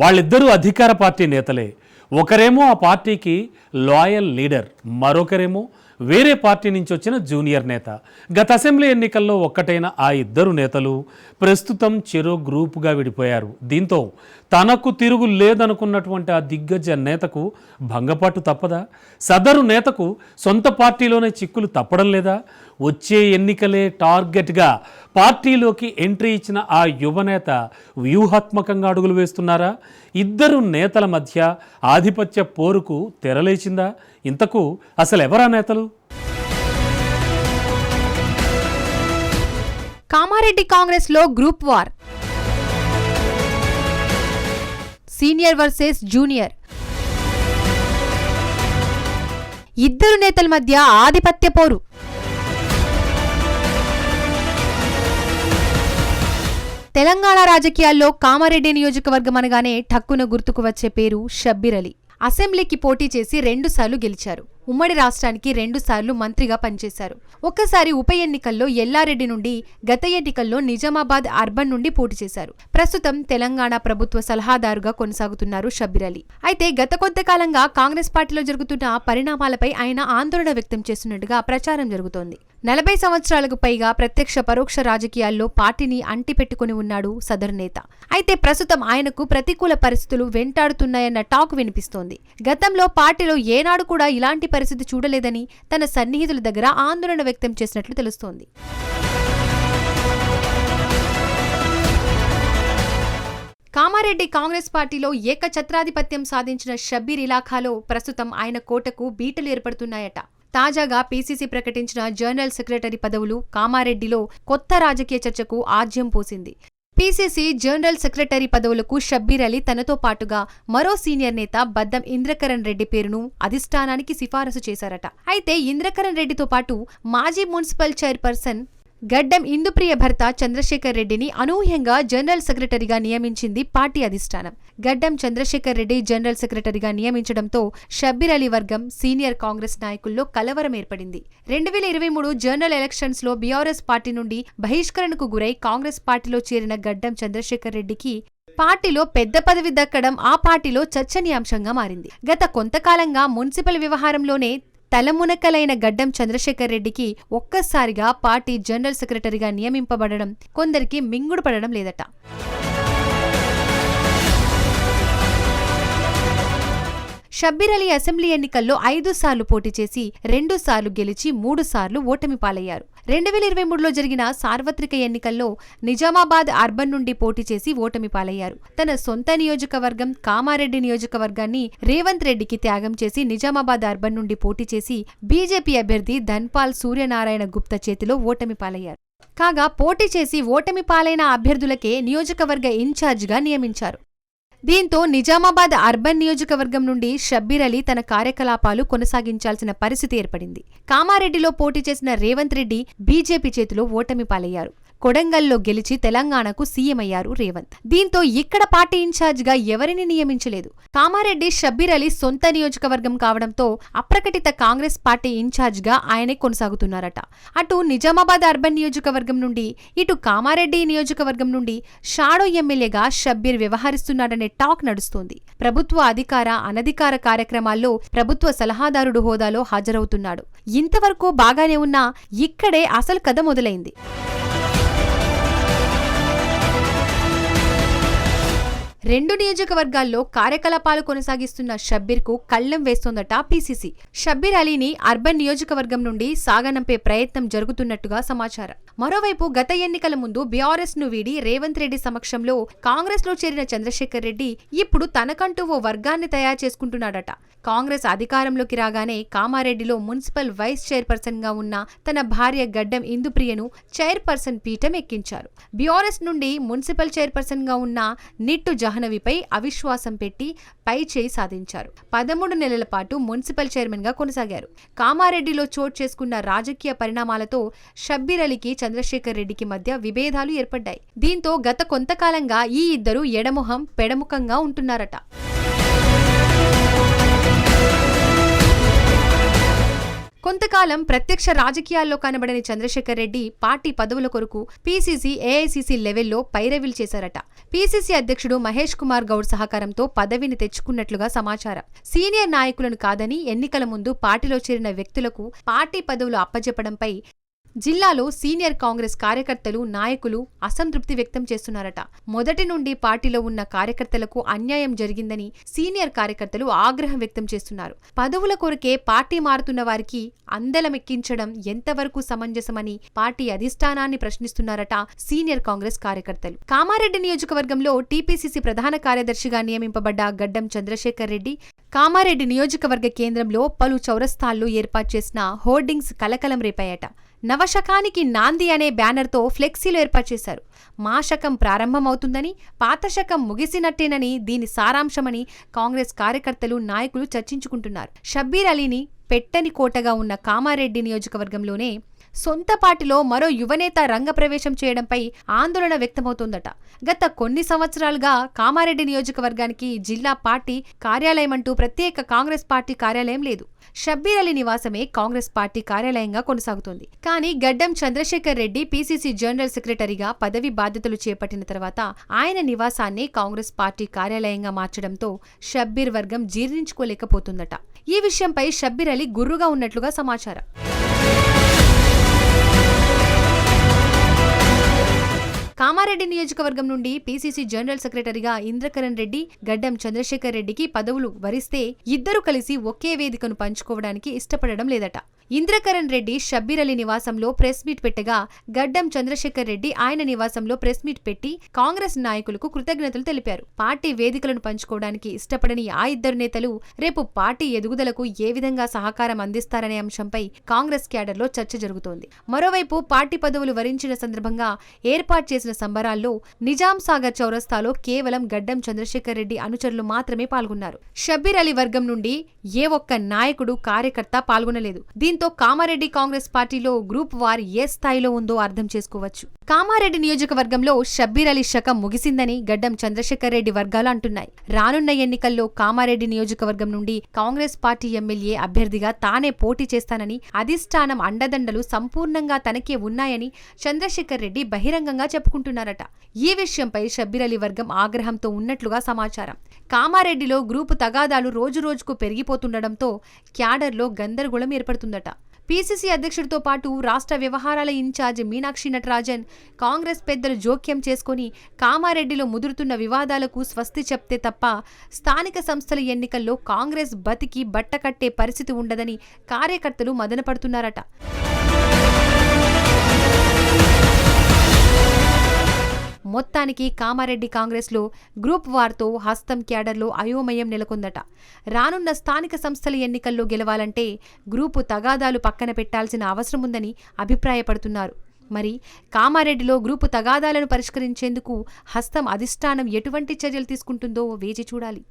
వాళ్ళిద్దరూ అధికార పార్టీ నేతలే. ఒకరేమో ఆ పార్టీకి లాయల్ లీడర్ మరొకరేమో వేరే పార్టీ నుంచి వచ్చిన జూనియర్ నేత. గత అసెంబ్లీ ఎన్నికల్లో ఒక్కటైన ఆ ఇద్దరు నేతలు ప్రస్తుతం చెరో గ్రూపుగా విడిపోయారు. దీంతో తనకు తిరుగు లేదనుకున్నటువంటి ఆ దిగ్గజ నేతకు భంగపాటు తప్పదా? సదరు నేతకు సొంత పార్టీలోనే చిక్కులు తప్పడం లేదా? వచ్చే ఎన్నికలే టార్గెట్గా పార్టీలోకి ఎంట్రీ ఇచ్చిన ఆ యువనేత వ్యూహాత్మకంగా అడుగులు వేస్తున్నారా? ఇద్దరు నేతల మధ్య ఆధిపత్య పోరుకు తెరలేచిందా? ఇంతకు అసలు ఎవరా నేతలు? కామారెడ్డి కాంగ్రెస్లో group war. Senior versus junior. ఇద్దరు నేతల మధ్య ఆధిపత్య పోరు. తెలంగాణ రాజకీయాల్లో కామారెడ్డి నియోజకవర్గం అనగానే ఠక్కున గుర్తుకు వచ్చే పేరు షబ్బీర్ అలీ. అసెంబ్లీకి పోటీ చేసి రెండుసార్లు గెలిచారు. ఉమ్మడి రాష్ట్రానికి రెండుసార్లు మంత్రిగా పనిచేశారు. ఒక్కసారి ఉప ఎన్నికల్లో ఎల్లారెడ్డి నుండి గత ఎన్నికల్లో నిజామాబాద్ అర్బన్ నుండి పోటీ చేశారు. ప్రస్తుతం తెలంగాణ ప్రభుత్వ సలహాదారుగా కొనసాగుతున్నారు షబ్బీర్ అలీ. అయితే గత కొంతకాలంగా కాంగ్రెస్ పార్టీలో జరుగుతున్న పరిణామాలపై ఆయన ఆందోళన వ్యక్తం చేస్తున్నట్టుగా ప్రచారం జరుగుతోంది. నలభై సంవత్సరాలకు పైగా ప్రత్యక్ష పరోక్ష రాజకీయాల్లో పార్టీని అంటిపెట్టుకుని ఉన్నాడు సదరు నేత. అయితే ప్రస్తుతం ఆయనకు ప్రతికూల పరిస్థితులు వెంటాడుతున్నాయన్న టాక్ వినిపిస్తోంది. గతంలో పార్టీలో ఏనాడు కూడా ఇలాంటి పరిస్థితి చూడలేదని తన సన్నిహితుల దగ్గర ఆందోళన వ్యక్తం చేసినట్లు తెలుస్తోంది. కామారెడ్డి కాంగ్రెస్ పార్టీలో ఏకఛత్రాధిపత్యం సాధించిన షబ్బీర్ ఇలాఖాలో ప్రస్తుతం ఆయన కోటకు బీటలు ఏర్పడుతున్నాయట. తాజాగా పీసీసీ ప్రకటించిన జనరల్ సెక్రటరీ పదవులు కామారెడ్డిలో కొత్త రాజకీయ చర్చకు ఆజ్యం పోసింది. పీసీసీ జనరల్ సెక్రటరీ పదవులకు షబ్బీర్ అలీ తనతో పాటుగా మరో సీనియర్ నేత బద్దం ఇంద్రకరణ్ రెడ్డి పేరును అధిష్టానానికి సిఫారసు చేశారట. అయితే ఇంద్రకరణ్ రెడ్డితో పాటు మాజీ మున్సిపల్ చైర్పర్సన్ గడ్డం ఇందుప్రియ భర్త చంద్రశేఖర్ రెడ్డిని అనూహ్యంగా జనరల్ సెక్రటరీగా నియమించింది పార్టీ అధిష్టానం. గడ్డం చంద్రశేఖర్ రెడ్డి జనరల్ సెక్రటరీగా నియమించడంతో షబ్బీర్ అలీ వర్గం సీనియర్ కాంగ్రెస్ నాయకుల్లో కలవరం ఏర్పడింది. రెండు వేల ఇరవై మూడు జనరల్ ఎలక్షన్స్లో బీఆర్ఎస్ పార్టీ నుండి బహిష్కరణకు గురై కాంగ్రెస్ పార్టీలో చేరిన గడ్డం చంద్రశేఖర్ రెడ్డికి పార్టీలో పెద్ద పదవి దక్కడం ఆ పార్టీలో చర్చనీయాంశంగా మారింది. గత కొంతకాలంగా మున్సిపల్ వ్యవహారంలోనే తలమునకలైన గడ్డం చంద్రశేఖర్ రెడ్డికి ఒక్కసారిగా పార్టీ జనరల్ సెక్రటరీగా నియమింపబడడం కొందరికి మింగుడు పడడం లేదట. షబ్బీర్ అలీ అసెంబ్లీ ఎన్నికల్లో ఐదు సార్లు పోటీ చేసి రెండు సార్లు గెలిచి మూడు సార్లు ఓటమి పాలయ్యారు. రెండు వేల ఇరవై మూడులో జరిగిన సార్వత్రిక ఎన్నికల్లో నిజామాబాద్ అర్బన్ నుండి పోటీ చేసి ఓటమి పాలయ్యారు. తన సొంత నియోజకవర్గం కామారెడ్డి నియోజకవర్గాన్ని రేవంత్ రెడ్డికి త్యాగం చేసి నిజామాబాద్ అర్బన్ నుండి పోటీ చేసి బీజేపీ అభ్యర్థి ధన్పాల్ సూర్యనారాయణ గుప్తా చేతిలో ఓటమి పాలయ్యారు. కాగా పోటీ చేసి ఓటమి పాలైన అభ్యర్థులకే నియోజకవర్గ ఇన్ఛార్జిగా నియమించారు. దీంతో నిజామాబాద్ అర్బన్ నియోజకవర్గం నుండి షబ్బీర్ అలీ తన కార్యకలాపాలు కొనసాగించాల్సిన పరిస్థితి ఏర్పడింది. కామారెడ్డిలో పోటీ చేసిన రేవంత్ రెడ్డి బీజేపీ చేతిలో ఓటమి పాలయ్యారు. కొడంగల్లో గెలిచి తెలంగాణకు సీఎం అయ్యారు రేవంత్. దీంతో ఇక్కడ పార్టీ ఇన్ఛార్జిగా ఎవరిని నియమించలేదు? కామారెడ్డి షబ్బీర్ అలీ సొంత నియోజకవర్గం కావడంతో అప్రకటిత కాంగ్రెస్ పార్టీ ఇన్ఛార్జిగా ఆయనే కొనసాగుతున్నారట. అటు నిజామాబాద్ అర్బన్ నియోజకవర్గం నుండి ఇటు కామారెడ్డి నియోజకవర్గం నుండి షాడో ఎమ్మెల్యేగా షబ్బీర్ వ్యవహరిస్తున్నాడనే టాక్ నడుస్తోంది. ప్రభుత్వ అధికార అనధికార కార్యక్రమాల్లో ప్రభుత్వ సలహాదారుడు హోదాలో హాజరవుతున్నాడు. ఇంతవరకు బాగానే ఉన్నా ఇక్కడే అసలు కథ మొదలైంది. రెండు నియోజకవర్గాల్లో కార్యకలాపాలు కొనసాగిస్తున్న షబ్బీర్కు కళ్ళెం వేస్తోందట పీసీసీ. షబ్బీర్ అలీని అర్బన్ నియోజకవర్గం నుండి సాగనంపే ప్రయత్నం జరుగుతున్నట్టుగా సమాచారం. మరోవైపు గత ఎన్నికల ముందు బీఆర్ఎస్ను వీడి రేవంత్ రెడ్డి సమక్షంలో కాంగ్రెస్లో చేరిన చంద్రశేఖర్ రెడ్డి ఇప్పుడు తనకంటూ ఓ వర్గాన్ని తయారు చేసుకుంటున్నాడట. కాంగ్రెస్ అధికారంలోకి రాగానే కామారెడ్డిలో మున్సిపల్ వైస్ చైర్పర్సన్గా ఉన్న తన భార్య గడ్డం ఇందుప్రియను చైర్పర్సన్ పీఠం ఎక్కించారు. బీఆర్ఎస్ నుండి మున్సిపల్ చైర్పర్సన్గా ఉన్న నిట్టు జహ్నవిపై అవిశ్వాసం పెట్టి పై చేయి సాధించారు. పదమూడు నెలల పాటు మున్సిపల్ చైర్మన్గా కొనసాగారు. కామారెడ్డిలో చోటు చేసుకున్న రాజకీయ పరిణామాలతో షబ్బీర్ అలీకి చంద్రశేఖర్ రెడ్డికి మధ్య విభేదాలు ఏర్పడ్డాయి. దీంతో గత కొంతకాలంగా ఈ ఇద్దరు ఎడముఖం పెడముఖంగా ఉంటున్నారట. కొంతకాలం ప్రత్యక్ష రాజకీయాల్లో కనబడని చంద్రశేఖర్ రెడ్డి పార్టీ పదవుల కొరకు పీసీసీ ఏఐసీసీ లెవెల్లో పైరవీలు చేశారట. పీసీసీ అధ్యక్షుడు మహేష్ కుమార్ గౌడ్ సహకారంతో పదవిని తెచ్చుకున్నట్లుగా సమాచారం. సీనియర్ నాయకులను కాదని ఎన్నికల ముందు పార్టీలో చేరిన వ్యక్తులకు పార్టీ పదవులు అప్పజెప్పడంపై జిల్లాలో సీనియర్ కాంగ్రెస్ కార్యకర్తలు నాయకులు అసంతృప్తి వ్యక్తం చేస్తున్నారట. మొదటి నుండి పార్టీలో ఉన్న కార్యకర్తలకు అన్యాయం జరిగిందని సీనియర్ కార్యకర్తలు ఆగ్రహం వ్యక్తం చేస్తున్నారు. పదవుల కొరకే పార్టీ మారుతున్న వారికి అందలమెక్కించడం ఎంతవరకు సమంజసమని పార్టీ అధిష్టానాన్ని ప్రశ్నిస్తున్నారట సీనియర్ కాంగ్రెస్ కార్యకర్తలు. కామారెడ్డి నియోజకవర్గంలో టీపీసీసీ ప్రధాన కార్యదర్శిగా నియమింపబడ్డ గడ్డం చంద్రశేఖర్ రెడ్డి కామారెడ్డి నియోజకవర్గ కేంద్రంలో పలు చౌరస్థాల్లో ఏర్పాటు చేసిన హోర్డింగ్స్ కలకలం రేపాయట. నవశకానికి నాంది అనే బ్యానర్తో ఫ్లెక్సీలు ఏర్పాటు చేశారు. మా శకం ప్రారంభమవుతుందని పాత శకం ముగిసినట్టేనని దీని సారాంశమని కాంగ్రెస్ కార్యకర్తలు నాయకులు చర్చించుకుంటున్నారు. షబ్బీర్ అలీని పెట్టని కోటగా ఉన్న కామారెడ్డి నియోజకవర్గంలోనే సొంత పార్టీలో మరో యువనేత రంగప్రవేశం చేయడంపై ఆందోళన వ్యక్తమవుతోందట. గత కొన్ని సంవత్సరాలుగా కామారెడ్డి నియోజకవర్గానికి జిల్లా పార్టీ కార్యాలయం అంటూ ప్రత్యేక కాంగ్రెస్ పార్టీ కార్యాలయం లేదు. షబ్బీర్ అలీ నివాసమే కాంగ్రెస్ పార్టీ కార్యాలయంగా కొనసాగుతోంది. కానీ గడ్డం చంద్రశేఖర్ రెడ్డి పీసీసీ జనరల్ సెక్రటరీగా పదవి బాధ్యతలు చేపట్టిన తర్వాత ఆయన నివాసాన్ని కాంగ్రెస్ పార్టీ కార్యాలయంగా మార్చడంతో షబ్బీర్ వర్గం జీర్ణించుకోలేకపోతుందట. ఈ విషయంపై షబ్బీర్ అలీ గుర్రుగా ఉన్నట్లుగా సమాచారం. కామారెడ్డి నియోజకవర్గం నుండి పీసీసీ జనరల్ సెక్రటరీగా ఇంద్రకరణ్ రెడ్డి గడ్డం చంద్రశేఖర్ రెడ్డికి పదవులు వరిస్తే ఇద్దరు కలిసి ఒకే వేదికను పంచుకోవడానికి ఇష్టపడడం లేదట. ఇంద్రకరణ్ రెడ్డి షబ్బీర్ అలీ నివాసంలో ప్రెస్ మీట్ పెట్టగా గడ్డం చంద్రశేఖర్ రెడ్డి ఆయన నివాసంలో ప్రెస్ మీట్ పెట్టి కాంగ్రెస్ నాయకులకు కృతజ్ఞతలు తెలిపారు. పార్టీ వేదికలను పంచుకోవడానికి ఇష్టపడని ఆ ఇద్దరు నేతలు రేపు పార్టీ ఎదుగుదలకు ఏ విధంగా సహకారం అందిస్తారనే అంశంపై కాంగ్రెస్ క్యాడర్లో చర్చ జరుగుతోంది. మరోవైపు పార్టీ పదవులు వరించిన సందర్భంగా ఏర్పాటు చేసిన సంబరాల్లో నిజాం సాగర్ చౌరస్తాలో కేవలం గడ్డం చంద్రశేఖర్ రెడ్డి అనుచరులు మాత్రమే పాల్గొన్నారు. షబ్బీర్ అలీ వర్గం నుండి ఏ ఒక్క నాయకుడు కార్యకర్త పాల్గొనలేదు. దీని దీంతో కామారెడ్డి కాంగ్రెస్ పార్టీలో గ్రూప్ వార్ ఏ స్థాయిలో ఉందో అర్థం చేసుకోవచ్చు. కామారెడ్డి నియోజకవర్గంలో షబ్బీర్ అలీ శకం ముగిసిందని గడ్డం చంద్రశేఖర్ రెడ్డి వర్గాలు అంటున్నాయి. రానున్న ఎన్నికల్లో కామారెడ్డి నియోజకవర్గం నుండి కాంగ్రెస్ పార్టీ ఎమ్మెల్యే అభ్యర్థిగా తానే పోటీ చేస్తానని అధిష్టానం అండదండలు సంపూర్ణంగా తనకే ఉన్నాయని చంద్రశేఖర్ రెడ్డి బహిరంగంగా చెప్పుకుంటున్నారట. ఈ విషయంపై షబ్బీర్ అలీ వర్గం ఆగ్రహంతో ఉన్నట్లుగా సమాచారం. కామారెడ్డిలో గ్రూపు తగాదాలు రోజురోజుకు పెరిగిపోతుండటంతో క్యాడర్లో గందరగోళం ఏర్పడుతుందట. పీసీసీ అధ్యక్షుడితో పాటు రాష్ట్ర వ్యవహారాల ఇన్ఛార్జ్ మీనాక్షి నటరాజన్ కాంగ్రెస్ పెద్దలు జోక్యం చేసుకుని కామారెడ్డిలో ముదురుతున్న వివాదాలకు స్వస్తి చెప్తే తప్ప స్థానిక సంస్థల ఎన్నికల్లో కాంగ్రెస్ బతికి బట్టకట్టే పరిస్థితి ఉండదని కార్యకర్తలు మదనపడుతున్నారట. మొత్తానికి కామారెడ్డి కాంగ్రెస్లో గ్రూప్ వార్తో హస్తం క్యాడర్లో అయోమయం నెలకొందట. రానున్న స్థానిక సంస్థల ఎన్నికల్లో గెలవాలంటే గ్రూపు తగాదాలు పక్కన పెట్టాల్సిన అవసరం ఉందని అభిప్రాయపడుతున్నారు. మరి కామారెడ్డిలో గ్రూపు తగాదాలను పరిష్కరించేందుకు హస్తం అధిష్టానం ఎటువంటి చర్యలు తీసుకుంటుందో వేచి చూడాలి.